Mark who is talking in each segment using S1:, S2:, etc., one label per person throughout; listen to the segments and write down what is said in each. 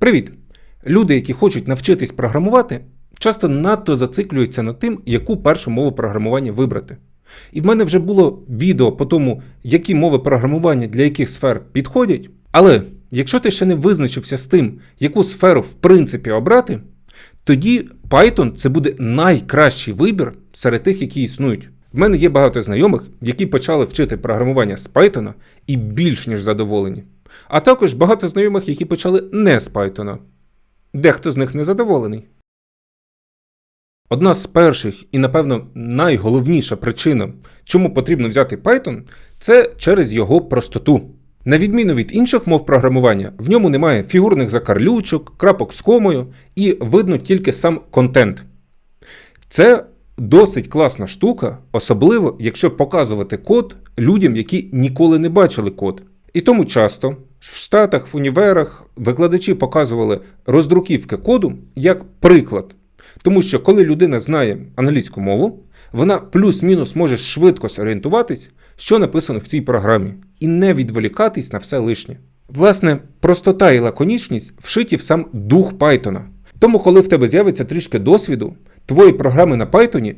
S1: Привіт! Люди, які хочуть навчитись програмувати, часто надто зациклюються над тим, яку першу мову програмування вибрати. І в мене вже було відео по тому, які мови програмування для яких сфер підходять. Але якщо ти ще не визначився з тим, яку сферу в принципі обрати, тоді Python це буде найкращий вибір серед тих, які існують. В мене є багато знайомих, які почали вчити програмування з Python і більш ніж задоволені. А також багато знайомих, які почали не з Python. Дехто з них не задоволений. Одна з перших і, напевно, найголовніша причина, чому потрібно взяти Python, це через його простоту. На відміну від інших мов програмування, в ньому немає фігурних закарлючок, крапок з комою і видно тільки сам контент. Це досить класна штука, особливо якщо показувати код людям, які ніколи не бачили код. І тому часто в Штатах, в універах викладачі показували роздруківки коду як приклад. Тому що коли людина знає англійську мову, вона плюс-мінус може швидко зорієнтуватись, що написано в цій програмі, і не відволікатись на все лишнє. Власне, простота і лаконічність вшиті в сам дух Python. Тому, коли в тебе з'явиться трішки досвіду, твої програми на Python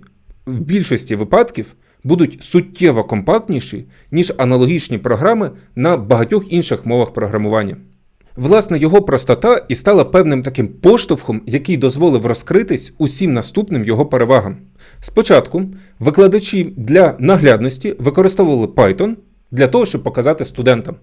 S1: в більшості випадків будуть суттєво компактніші, ніж аналогічні програми на багатьох інших мовах програмування. Власне, його простота і стала певним таким поштовхом, який дозволив розкритись усім наступним його перевагам. Спочатку викладачі для наглядності використовували Python для того, щоб показати студентам.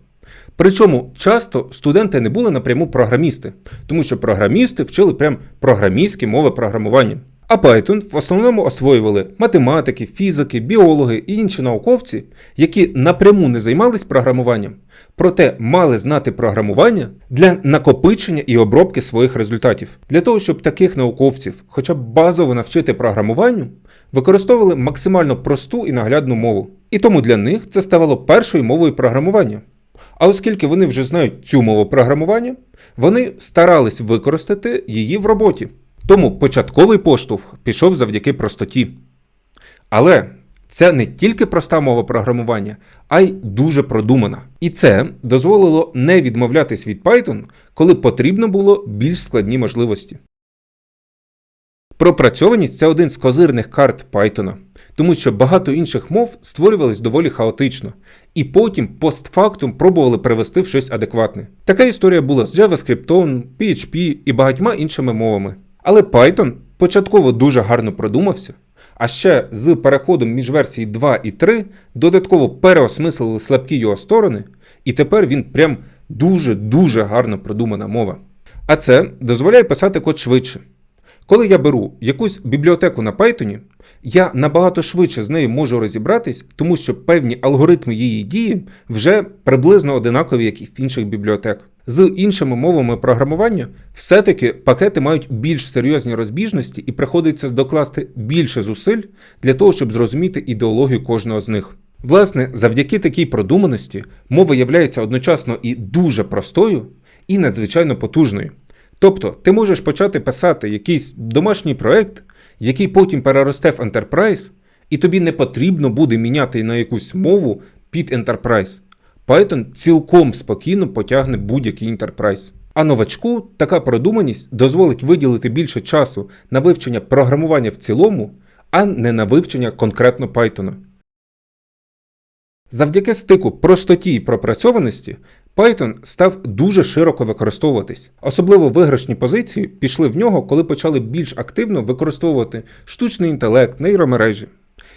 S1: Причому часто студенти не були напряму програмісти, тому що програмісти вчили прям програмістські мови програмування. А Python в основному освоювали математики, фізики, біологи і інші науковці, які напряму не займались програмуванням, проте мали знати програмування для накопичення і обробки своїх результатів. Для того, щоб таких науковців хоча б базово навчити програмуванню, використовували максимально просту і наглядну мову. І тому для них це ставало першою мовою програмування. А оскільки вони вже знають цю мову програмування, вони старались використати її в роботі. Тому початковий поштовх пішов завдяки простоті. Але це не тільки проста мова програмування, а й дуже продумана. І це дозволило не відмовлятись від Python, коли потрібно було більш складні можливості. Пропрацьованість це один з козирних карт Python, тому що багато інших мов створювались доволі хаотично, і потім постфактум пробували перевести в щось адекватне. Така історія була з JavaScript, PHP і багатьма іншими мовами. Але Python початково дуже гарно продумався, а ще з переходом між версії 2 і 3 додатково переосмислили слабкі його сторони, і тепер він прям дуже-дуже гарно продумана мова. А це дозволяє писати код швидше. Коли я беру якусь бібліотеку на Python, я набагато швидше з нею можу розібратись, тому що певні алгоритми її дії вже приблизно одинакові, як і в інших бібліотек. З іншими мовами програмування все-таки пакети мають більш серйозні розбіжності і приходиться докласти більше зусиль для того, щоб зрозуміти ідеологію кожного з них. Власне, завдяки такій продуманості мова являється одночасно і дуже простою, і надзвичайно потужною. Тобто, ти можеш почати писати якийсь домашній проект, який потім переросте в Enterprise, і тобі не потрібно буде міняти на якусь мову під Enterprise. Python цілком спокійно потягне будь-який Enterprise. А новачку така продуманість дозволить виділити більше часу на вивчення програмування в цілому, а не на вивчення конкретно Python. Завдяки стику простоті і пропрацьованості Python став дуже широко використовуватись. Особливо виграшні позиції пішли в нього, коли почали більш активно використовувати штучний інтелект, нейромережі.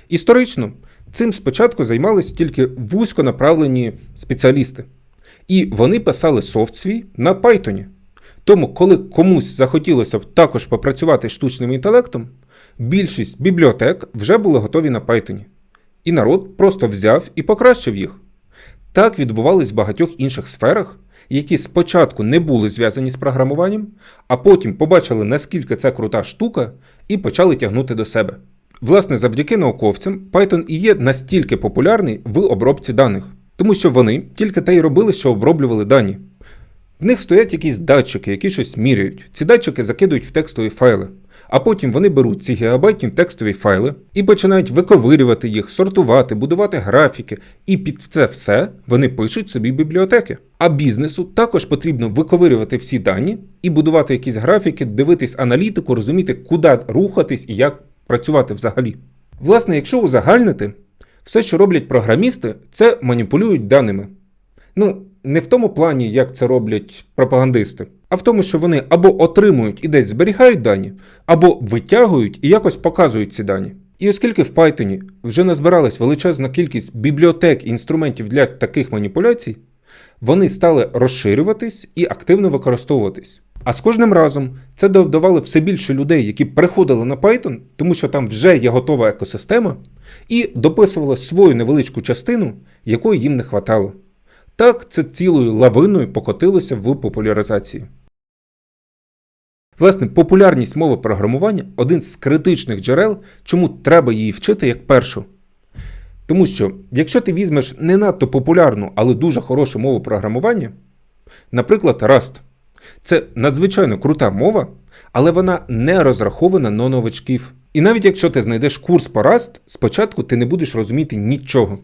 S1: Історично цим спочатку займалися тільки вузьконаправлені спеціалісти. І вони писали софт свій на Python. Тому, коли комусь захотілося б також попрацювати штучним інтелектом, більшість бібліотек вже були готові на Python. І народ просто взяв і покращив їх. Так відбувалось в багатьох інших сферах, які спочатку не були зв'язані з програмуванням, а потім побачили, наскільки це крута штука, і почали тягнути до себе. Власне, завдяки науковцям, Python і є настільки популярний в обробці даних, тому що вони тільки те й робили, що оброблювали дані. В них стоять якісь датчики, які щось міряють. Ці датчики закидують в текстові файли. А потім вони беруть ці гігабайтні текстові файли і починають виковирювати їх, сортувати, будувати графіки. І під це все вони пишуть собі бібліотеки. А бізнесу також потрібно виковирювати всі дані і будувати якісь графіки, дивитись аналітику, розуміти, куди рухатись і як працювати взагалі. Власне, якщо узагальнити, все, що роблять програмісти, це маніпулюють даними. Ну, не в тому плані, як це роблять пропагандисти, а в тому, що вони або отримують і десь зберігають дані, або витягують і якось показують ці дані. І оскільки в Python вже назбиралась величезна кількість бібліотек і інструментів для таких маніпуляцій, вони стали розширюватись і активно використовуватись. А з кожним разом це додавали все більше людей, які приходили на Python, тому що там вже є готова екосистема, і дописували свою невеличку частину, якої їм не хватало. Так, це цілою лавиною покотилося в популяризації. Власне, популярність мови програмування один з критичних джерел, чому треба її вчити як першу. Тому що, якщо ти візьмеш не надто популярну, але дуже хорошу мову програмування, наприклад, Rust, це надзвичайно крута мова, але вона не розрахована на новачків. І навіть якщо ти знайдеш курс по Rust, спочатку ти не будеш розуміти нічого.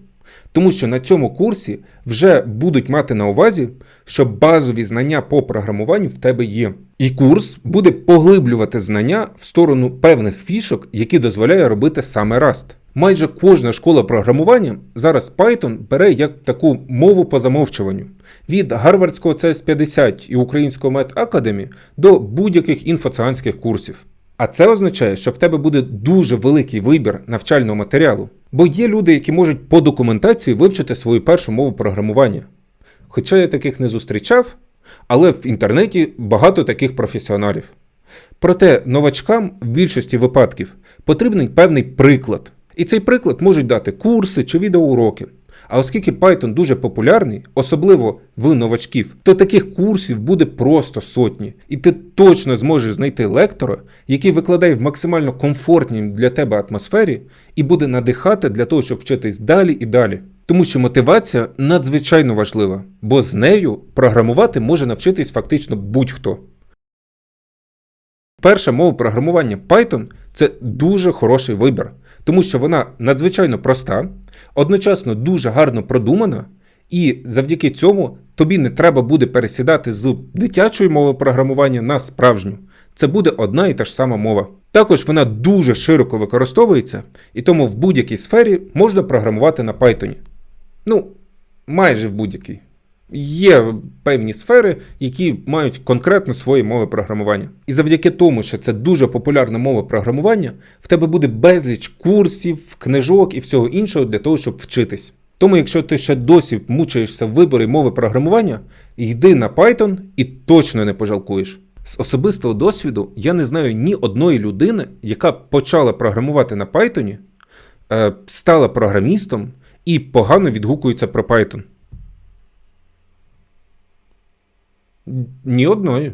S1: Тому що на цьому курсі вже будуть мати на увазі, що базові знання по програмуванню в тебе є. І курс буде поглиблювати знання в сторону певних фішок, які дозволяє робити саме Rust. Майже кожна школа програмування зараз Python бере як таку мову по замовчуванню від гарвардського CS50 і українського Med Academy до будь-яких інфоціанських курсів. А це означає, що в тебе буде дуже великий вибір навчального матеріалу. Бо є люди, які можуть по документації вивчити свою першу мову програмування. Хоча я таких не зустрічав, але в інтернеті багато таких професіоналів. Проте новачкам в більшості випадків потрібний певний приклад. І цей приклад можуть дати курси чи відеоуроки. А оскільки Python дуже популярний, особливо в новачків, то таких курсів буде просто сотні, і ти точно зможеш знайти лектора, який викладає в максимально комфортній для тебе атмосфері і буде надихати для того, щоб вчитись далі і далі. Тому що мотивація надзвичайно важлива, бо з нею програмувати може навчитись фактично будь-хто. Перша мова програмування Python це дуже хороший вибір, тому що вона надзвичайно проста, одночасно дуже гарно продумана, і завдяки цьому тобі не треба буде пересідати з дитячої мови програмування на справжню. Це буде одна і та ж сама мова. Також вона дуже широко використовується, і тому в будь-якій сфері можна програмувати на Python. Ну, майже в будь-якій. Є певні сфери, які мають конкретно свої мови програмування. І завдяки тому, що це дуже популярна мова програмування, в тебе буде безліч курсів, книжок і всього іншого для того, щоб вчитись. Тому, якщо ти ще досі мучаєшся в виборі мови програмування, йди на Python і точно не пожалкуєш. З особистого досвіду я не знаю ні одної людини, яка почала програмувати на Python, е, стала програмістом і погано відгукується про Python. Ні одної.